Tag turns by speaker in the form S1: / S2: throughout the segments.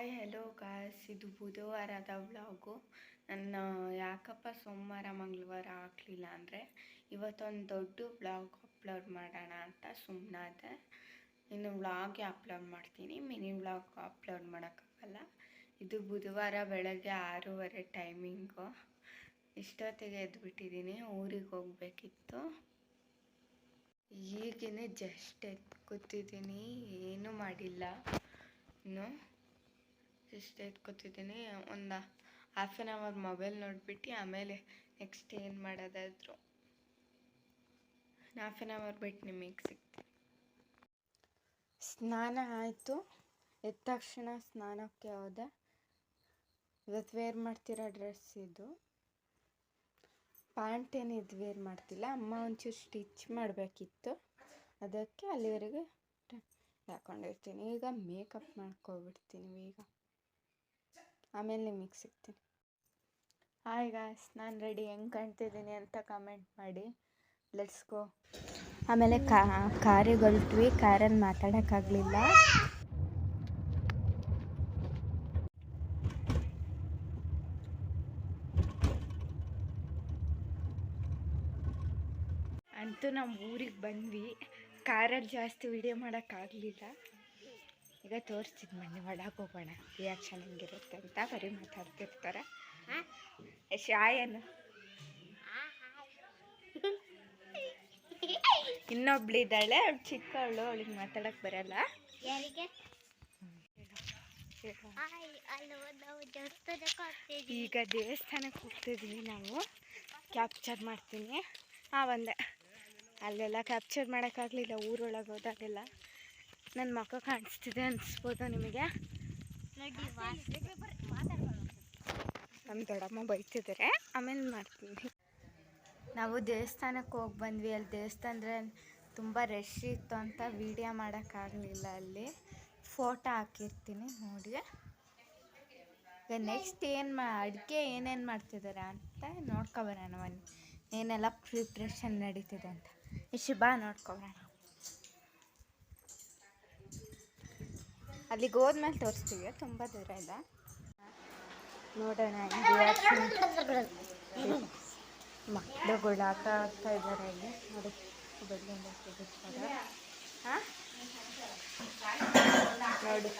S1: Hi hello guys ಇದು ಬುಧವಾರದ vlog ನನ್ನ ಯಾಕಪ್ಪ ಸೋಮವಾರ, ಮಂಗಳವಾರ ಆಗಲಿಲ್ಲ ಅಂದರೆ ಇವತ್ತೊಂದು ದೊಡ್ಡ ವ್ಲಾಗ್ ಅಪ್ಲೋಡ್ ಮಾಡೋಣ ಅಂತ ಸುಮ್ಮನಾದೆ ಇನ್ನು ವ್ಲಾಗೇ ಅಪ್ಲೋಡ್ ಮಾಡ್ತೀನಿ. ಮಿನಿ ವ್ಲಾಗ್ ಅಪ್ಲೋಡ್ ಮಾಡೋಕ್ಕಾಗಲ್ಲ. ಇದು ಬುಧವಾರ ಬೆಳಗ್ಗೆ ಆರೂವರೆ ಟೈಮಿಂಗು ಇಷ್ಟೊತ್ತಿಗೆ ಎದ್ಬಿಟ್ಟಿದ್ದೀನಿ. ಊರಿಗೆ ಹೋಗಬೇಕಿತ್ತು. ಈಗಿನ ಜಸ್ಟ್ ಎದ್ದು ಕೂತಿದ್ದೀನಿ ಏನೂ ಮಾಡಿಲ್ಲ. ಇನ್ನು ಜಸ್ಟ್ ಎದ್ದು ಕೂತಿದ್ದೀನಿ ಒಂದು ಹಾಫ್ ಆನ್ ಅವರ್ ಮೊಬೈಲ್ ನೋಡಿಬಿಟ್ಟು ಆಮೇಲೆ ನೆಕ್ಸ್ಟ್ ಏನು ಮಾಡೋದಾದ್ರು. ಹಾಫ್ ಆನ್ ಅವರ್ ಬಿಟ್ಟು ನಿಮಗೆ ಸಿಗ್ತೀನಿ. ಸ್ನಾನ ಆಯಿತು. ಎದ್ದ ತಕ್ಷಣ ಸ್ನಾನಕ್ಕೆ ಹೋದೆ. ಇವತ್ತು ವೇರ್ ಮಾಡ್ತಿರೋ ಡ್ರೆಸ್ ಇದು. ಪ್ಯಾಂಟ್ ಏನು ಇದು ವೇರ್ ಮಾಡ್ತಿಲ್ಲ. ಅಮ್ಮ ಒಂಚೂರು ಸ್ಟಿಚ್ ಮಾಡಬೇಕಿತ್ತು. ಅದಕ್ಕೆ ಅಲ್ಲಿವರೆಗೆ ಹಾಕೊಂಡಿರ್ತೀನಿ. ಈಗ ಮೇಕಪ್ ಮಾಡ್ಕೊಬಿಡ್ತೀನಿ. ಈಗ ಆಮೇಲೆ ನಿಮಗೆ ಸಿಗ್ತೀನಿ. ಹಾಯ್ ಗಾಯ್ಸ್ ನಾನು ರೆಡಿ ಹೆಂಗೆ ಕಾಣ್ತಿದ್ದೀನಿ ಅಂತ ಕಮೆಂಟ್ ಮಾಡಿ. ಲೆಟ್ಸ್ ಗೋ ಆಮೇಲೆ ಕಾರಿಗೆ ಹೊಲ್ಟ್ವಿ ಕಾರಲ್ಲಿ ಮಾತಾಡೋಕ್ಕಾಗಲಿಲ್ಲ. ಅಂತೂ ನಾವು ಊರಿಗೆ ಬಂದ್ವಿ. ಕಾರಲ್ಲಿ ಜಾಸ್ತಿ ವಿಡಿಯೋ ಮಾಡೋಕ್ಕಾಗಲಿಲ್ಲ. ಈಗ ತೋರಿಸ್ತೀನಿ ಬನ್ನಿ ಒಳಗೆ ಹೋಗೋಣ. ರಿಯಾಕ್ಷನ್ ಹೆಂಗಿರುತ್ತೆ ಅಂತ ಬರೀ ಮಾತಾಡ್ತಿರ್ತಾರೆ. ಶಾಯನು. ಇನ್ನೊಬ್ಳಿದ್ದಾಳೆ ಅವ್ಳು ಚಿಕ್ಕವಳು ಅವಳಿಗೆ ಮಾತಾಡಕ್ಕೆ ಬರಲ್ಲ. ಈಗ ದೇವಸ್ಥಾನಕ್ಕೆ ಹೋಗ್ತಿದ್ವಿ ನಾವು. ಕ್ಯಾಪ್ಚರ್ ಮಾಡ್ತೀನಿ. ಆ ಒಂದೇ. ಅಲ್ಲೆಲ್ಲ ಕ್ಯಾಪ್ಚರ್ ಮಾಡೋಕ್ಕಾಗಲಿಲ್ಲ ಊರೊಳಗೆ ಹೋದಾಗೆಲ್ಲ. ನನ್ನ ಮಕ್ಕ ಕಾಣಿಸ್ತಿದೆ ಅನಿಸ್ಬೋದು ನಿಮಗೆ. ನಮ್ಮ ದೊಡ್ಡಮ್ಮ ಬೈತಿದ್ದಾರೆ ಆಮೇಲೆ ಮಾಡ್ತೀನಿ. ನಾವು ದೇವಸ್ಥಾನಕ್ಕೆ ಹೋಗಿ ಬಂದ್ವಿ. ಅಲ್ಲಿ ದೇವಸ್ಥಾನದ್ರೆ ತುಂಬ ರಶ್ ಇತ್ತು ಅಂತ ವೀಡಿಯೋ ಮಾಡೋಕ್ಕಾಗಲಿಲ್ಲ ಅಲ್ಲಿ. ಫೋಟೋ ಹಾಕಿರ್ತೀನಿ ನೋಡಿ. ಈಗ ನೆಕ್ಸ್ಟ್ ಏನು ಮಾ ಅಡುಗೆ ಏನೇನು ಮಾಡ್ತಿದ್ದಾರೆ ಅಂತ ನೋಡ್ಕೊಬರೋಣ ಬನ್ನಿ. ಏನೆಲ್ಲ ಪ್ರಿಪ್ರೇಷನ್ ನಡೀತಿದೆ ಅಂತ. ಇಷ್ಟು ಬಾ ನೋಡ್ಕೊಬರೋಣ ಅಲ್ಲಿಗೆ ಹೋದ್ಮೇಲೆ ತೋರಿಸ್ತೀವಿ ತುಂಬ ದೂರ ಇಲ್ಲ ನೋಡೋಣ ಮಕ್ಕಳುಗಳು ಆಟ ಆಡ್ತಾ ಇದ್ದಾರೆ ಇಲ್ಲಿ ನೋಡಿ ಬೆಳ್ಳಿಂದ ಹಾಂ? ನೋಡಿ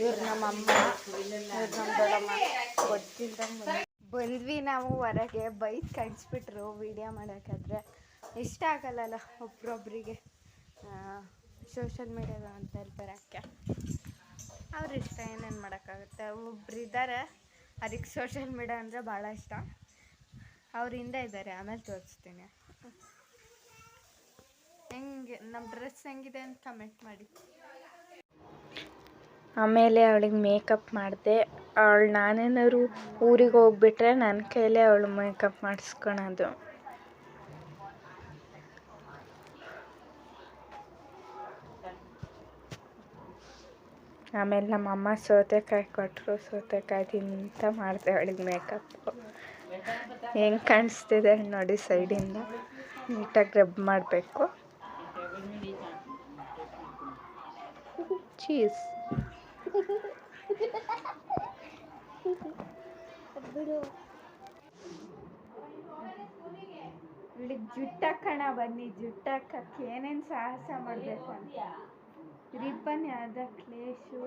S1: ಇವ್ರು ನಮ್ಮ ಅಮ್ಮ ಇವ್ರು ನಮ್ಮ ದೊಡ್ಡಮ್ಮ. ಗೊತ್ತಿಲ್ದಂಗೆ ಬಂದ್ವಿ ನಾವು ಹೊರಗೆ ಬೈಕ್ ಕಳಿಸ್ಬಿಟ್ರು ವಿಡಿಯೋ ಮಾಡೋಕ್ಕಾದ್ರೆ. ಇಷ್ಟ ಆಗಲ್ಲಲ್ಲ ಒಬ್ರೊಬ್ರಿಗೆ. ಸೋಷಲ್ ಮೀಡಿಯಾದ ಅಂತ ಬರೋಕ್ಕೆ ಅವ್ರ ಇಷ್ಟ ಏನೇನು ಮಾಡೋಕ್ಕಾಗುತ್ತೆ? ಒಬ್ರು ಇದ್ದಾರೆ ಅದಕ್ಕೆ ಸೋಷಿಯಲ್ ಮೀಡಿಯಾ ಅಂದರೆ ಭಾಳ ಇಷ್ಟ. ಅವ್ರ ಹಿಂದೆ ಇದ್ದಾರೆ ಆಮೇಲೆ ತೋರಿಸ್ತೀನಿ. ಹೆಂಗೆ ನಮ್ಮ ಡ್ರೆಸ್ ಹೆಂಗಿದೆ ಅಂತ ಕಮೆಂಟ್ ಮಾಡಿ. ಆಮೇಲೆ ಅವಳಿಗೆ ಮೇಕಪ್ ಮಾಡಿದೆ. ಅವಳು ನಾನೇನಾದ್ರು ಊರಿಗೆ ಹೋಗ್ಬಿಟ್ರೆ ನನ್ನ ಕೈಲೇ ಅವಳು ಮೇಕಪ್ ಮಾಡಿಸ್ಕೊಳೋದು. ಆಮೇಲೆ ನಮ್ಮಮ್ಮ ಸೌತೆಕಾಯಿ ಕೊಟ್ಟರು ಸೌತೆಕಾಯಿ ತಿಂತ ಮಾಡಿದೆ ಅವಳಿಗೆ ಮೇಕಪ್ಪು ಹೆಂಗೆ ಕಾಣಿಸ್ತಿದೆ ನೋಡಿ ಸೈಡಿಂದ ನೀಟಾಗಿ ರಬ್ ಮಾಡಬೇಕು. ಚೀಸ್ ಜುಟ್ಟಕ್ಕಣ ಬನ್ನಿ ಜುಟ್ಟಾಕಕ್ಕೆ ಏನೇನು ಸಾಹಸ ಮಾಡಬೇಕು ಅಂತ. ರಿಬ್ಬನ್ ಯಾವ್ದು ಕ್ಲೇಶು.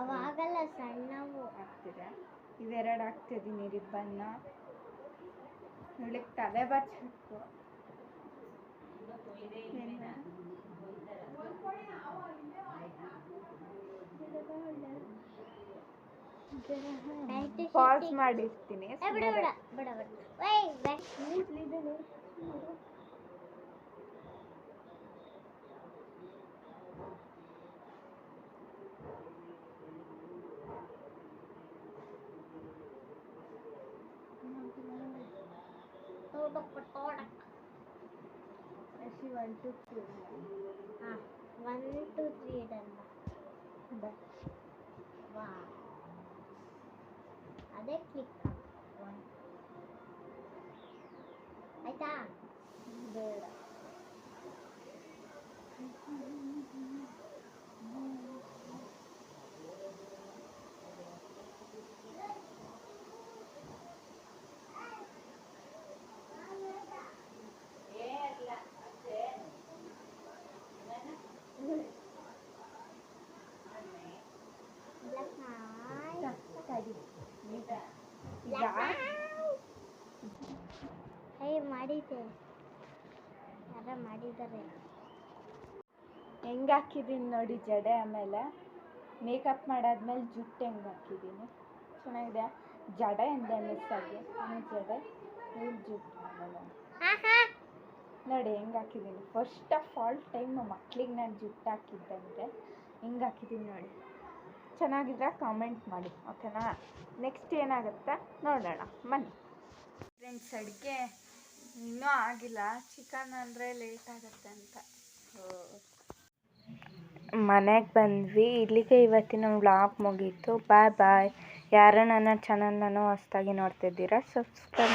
S2: ಅವಾಗಲ್ಲ ಸಣ್ಣವು
S1: ಹಾಕ್ತಿದೆ ಇವೆರಡು ಹಾಕ್ತಿದ್ದೀನಿ ರಿಬ್ಬನ್ನ. ನೋಡ್ಲಿಕ್ಕೆ ತಲೆ ಬಚ್ಚಬೇಕು ಪಾಸ್ ಮಾಡಿರ್ತೀನಿ
S2: she one two three ah one two three ഇടണ്ട
S1: വാ അതെ ക്ലിക്ക്
S2: ആക്കാം ആയിട്ടാ ಟು
S1: ಯಾರ
S2: ಮಾಡಿದ್ದಾರೆ.
S1: ಹೆಂಗೆ ಹಾಕಿದ್ದೀನಿ ನೋಡಿ ಜಡೆ ಆಮೇಲೆ? ಮೇಕಪ್ ಮಾಡಾದ್ಮೇಲೆ ಜುಟ್ಟು ಹೆಂಗ್ ಹಾಕಿದ್ದೀನಿ ಚೆನ್ನಾಗಿದೆ. ಜಡೆ ಎಂದೆ ಮಿಸ್ ಆಮೇಲೆ ಜಡೆ ಇವ್ರು ಜುಟ್ಟು ಆಮೇಲೆ. ನೋಡಿ ಹೆಂಗೆ ಹಾಕಿದ್ದೀನಿ ಫಸ್ಟ್ ಆಫ್ ಆಲ್ ಟೈಮ್ ಮಕ್ಳಿಗೆ ನಾನು ಜುಟ್ಟು ಹಾಕಿದ್ದಂತೆ ಹೆಂಗೆ ಹಾಕಿದ್ದೀನಿ ನೋಡಿ. ಚೆನ್ನಾಗಿದ್ರೆ ಕಾಮೆಂಟ್ ಮಾಡಿ ಓಕೆನಾ ನೆಕ್ಸ್ಟ್ ಏನಾಗುತ್ತೆ ನೋಡೋಣ ಬನ್ನಿ. ಫ್ರೆಂಡ್ಸ್ ಅಡುಗೆ ಇನ್ನೂ ಆಗಿಲ್ಲ. ಚಿಕನ್ ಅಂದರೆ ಲೇಟ್ ಆಗುತ್ತೆ ಅಂತ. ಮನೆಗೆ ಬಂದ್ವಿ. ಇಲ್ಲಿಗೆ ಇವತ್ತಿನ ವ್ಲಾಗ್ ಮುಗೀತು. ಬಾಯ್ ಬಾಯ್ ಯಾರನ್ನ ನನ್ನ ಚಾನಲ್ನೂ ಹೊಸ್ದಾಗಿ ನೋಡ್ತಿದ್ದೀರಾ ಸಬ್ಸ್ಕ್ರೈಬ್